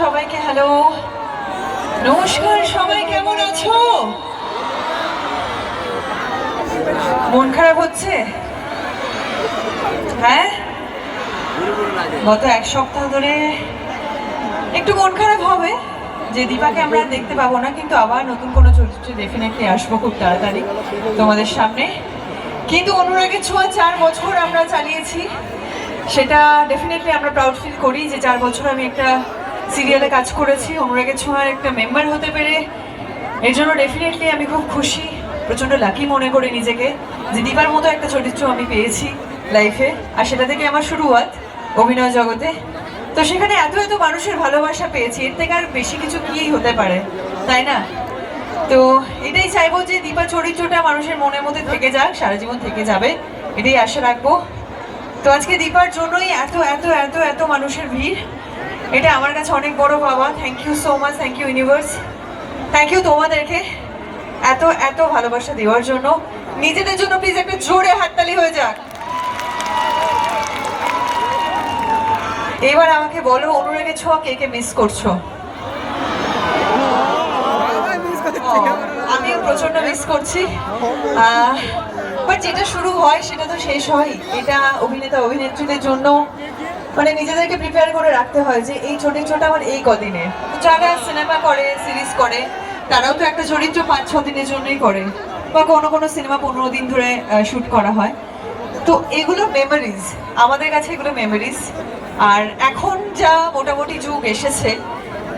Hello নমস্কার, সবাই কেমন আছো? মন খারাপ হচ্ছে? হ্যাঁ? গত এক সপ্তাহ ধরে একটু মন খারাপ হবে। যে দীপাকে আমরা দেখতে পাবো না, কিন্তু আবার নতুন কোনো চরিত্রে ডেফিনেটলি আসব খুব তাড়াতাড়ি তোমাদের সামনে। কিন্তু অনুরাগের ছোঁয়া চার বছর আমরা চালিয়েছি। সেটা ডেফিনেটলি আমরা প্রাউড ফিল করি যে চার বছর আমি একটা সিরিয়ালে কাজ করেছি। অনুরাগের ছোঁয়ার একটা মেম্বার হতে পেরে এর জন্য ডেফিনেটলি আমি খুব খুশি, প্রচণ্ড লাকি মনে করি নিজেকে যে দীপার মতো একটা চরিত্র আমি পেয়েছি লাইফে আর সেটা থেকে আমার শুরুয়াত অভিনয় জগতে। তো সেখানে এত এত মানুষের ভালোবাসা পেয়েছি, এর থেকে আর বেশি কিছু কি হতে পারে, তাই না? তো এটাই চাইব যে দীপা চরিত্রটা মানুষের মনের মধ্যে থেকে যাক, সারা জীবন থেকে যাবে, এটাই আশা রাখব। তো আজকে দীপার জন্যই এত এত এত এত মানুষের ভিড়। এটা আমার কাছে অনেক বড় পাওয়া। Thank you so much thank you universe thank you তোমাদেরকে এত এত ভালোবাসা দেওয়ার জন্য। নিজেদের জন্য প্লিজ একটা জোরে হাততালি হয়ে যাক। এবার আমাকে বলো, অনুরাগের ছোঁয়া কে কে মিস করছ? আমিও প্রচণ্ড মিস করছি। বাট যেটা শুরু হয়, সেটা তো শেষ হয়। এটা অভিনেতা, অভিনেত্রীদের জন্য মানে নিজেদেরকে প্রিপেয়ার করে রাখতে হয় যে এই ছোট ছোট আমার এই কদিনে। যারা সিনেমা করে সিরিজ করে, তারাও তো একটা চরিত্র পাঁচ, ছ দিনের জন্যই করে। বা কোনো কোনো সিনেমা পনেরো দিন ধরে শ্যুট করা হয়। তো এগুলো মেমোরিজ আমাদের কাছে এগুলো মেমোরিজ আর এখন যা মোটামুটি যুগ এসেছে,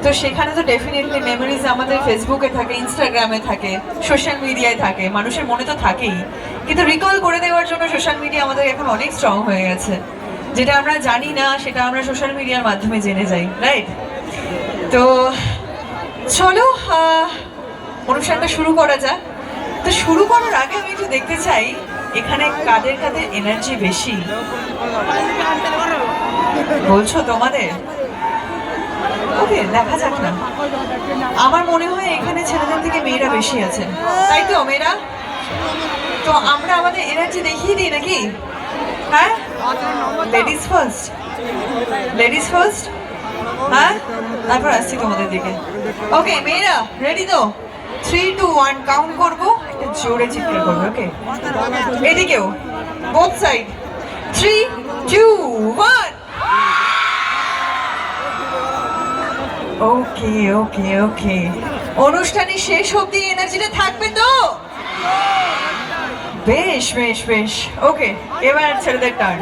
তো সেখানে তো ডেফিনেটলি মেমোরিজ আমাদের ফেসবুকে থাকে ইনস্টাগ্রামে থাকে সোশ্যাল মিডিয়ায় থাকে, মানুষের মনে তো থাকেই। কিন্তু রিকল করে দেওয়ার জন্য সোশ্যাল মিডিয়া আমাদের এখন অনেক স্ট্রং হয়ে গেছে। যেটা আমরা জানি না, সেটা আমরা সোশ্যাল মিডিয়ার মাধ্যমে জেনে যাই রাইট তো চলো অনুষ্ঠানটা শুরু করা যাক। তো শুরু করার আগে আমি একটু দেখতে চাই, এখানে কাদের কাদের এনার্জি বেশি? বলছো তোমাদের? ওকে, দেখা যাক না। আমার মনে হয় এখানে ছেলেদের থেকে মেয়েরা বেশি আছেন তাই তো, মেয়েরা? তো আমরা আমাদের এনার্জি দেখিয়ে দিই নাকি? হ্যাঁ? লেডিস ফার্স্ট লেডিস ফার্স্ট হ্যাঁ তারপর আসছি তোমাদের দিকে। ওকে মেয়েরা রেডি তো? থ্রি টু ওয়ান কাউন্ট করব। একটা জোরে চিৎকার করব ওকে এদিকেও both side three two one okay okay okay অনুষ্ঠানের শেষ অব্দি এনার্জিটা থাকবে তো? বেশ বেশ বেশ। ওকে এবার ছেলেদের টার্ন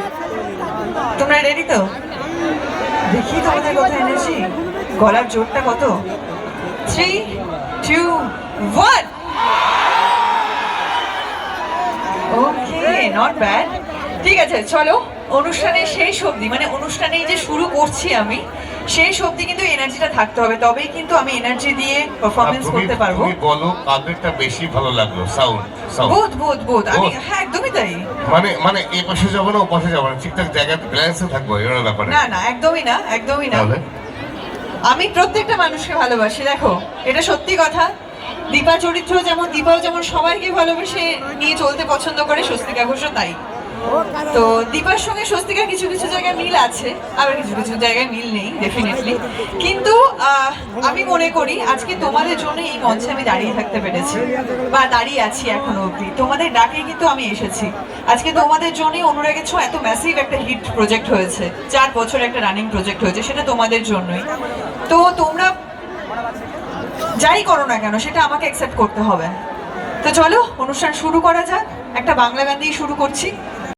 তোমরা রেডি তো? দেখি তোমাদের কত এনেছি। গলার জোরটা কত? Three two one okay not bad ঠিক আছে চলো অনুষ্ঠানের শেষ অবধি মানে অনুষ্ঠানে যে শুরু করছি আমি শেষ অবধি কিন্তু এনার্জিটা থাকতে হবে তবেই কিন্তু আমি এনার্জি দিয়ে পারফরমেন্স করতে পারব। তুমি বলো কাদেরটা বেশি ভালো লাগল? সাউন্ড বোধ বোধ বোধ আমি হ্যাঁ একদমই তাই। মানে মানে এ পাশে যাব না ও পাশে যাব না ঠিকঠাক জায়গায় ব্যালেন্সে থাকব এর ব্যাপারে। না না একদমই না একদমই না। আমি প্রত্যেকটা মানুষকে ভালোবাসি দেখো এটা সত্যি কথা। দীপা চরিত্র যেমন দীপাও যেমন সবাইকে ভালোবেসে নিয়ে চলতে পছন্দ করে স্বস্তিকা ঘোষও তাই। তো দীপার সঙ্গে স্বস্তিকার কিছু কিছু জায়গায় মিল আছে, আবার কিছু কিছু জায়গায় মিল নেই ডেফিনেটলি কিন্তু আমি মনে করি আজকে তোমাদের জন্য এই মঞ্চে আমি দাঁড়িয়ে থাকতে পেরেছি, বা দাঁড়িয়ে আছি এখনও অবধি। তোমাদের ডাকে কিন্তু আমি এসেছি। আজকে তোমাদের জন্যই অনুরাগের ছো এত ম্যাসিভ একটা হিট প্রজেক্ট হয়েছে, চার বছর একটা রানিং প্রজেক্ট হয়েছে, সেটা তোমাদের জন্যই। তো তোমরা যাই করো না কেন, সেটা আমাকে অ্যাকসেপ্ট করতে হবে। তো চলো, অনুষ্ঠান শুরু করা যাক। একটা বাংলা গান দিয়ে শুরু করছি।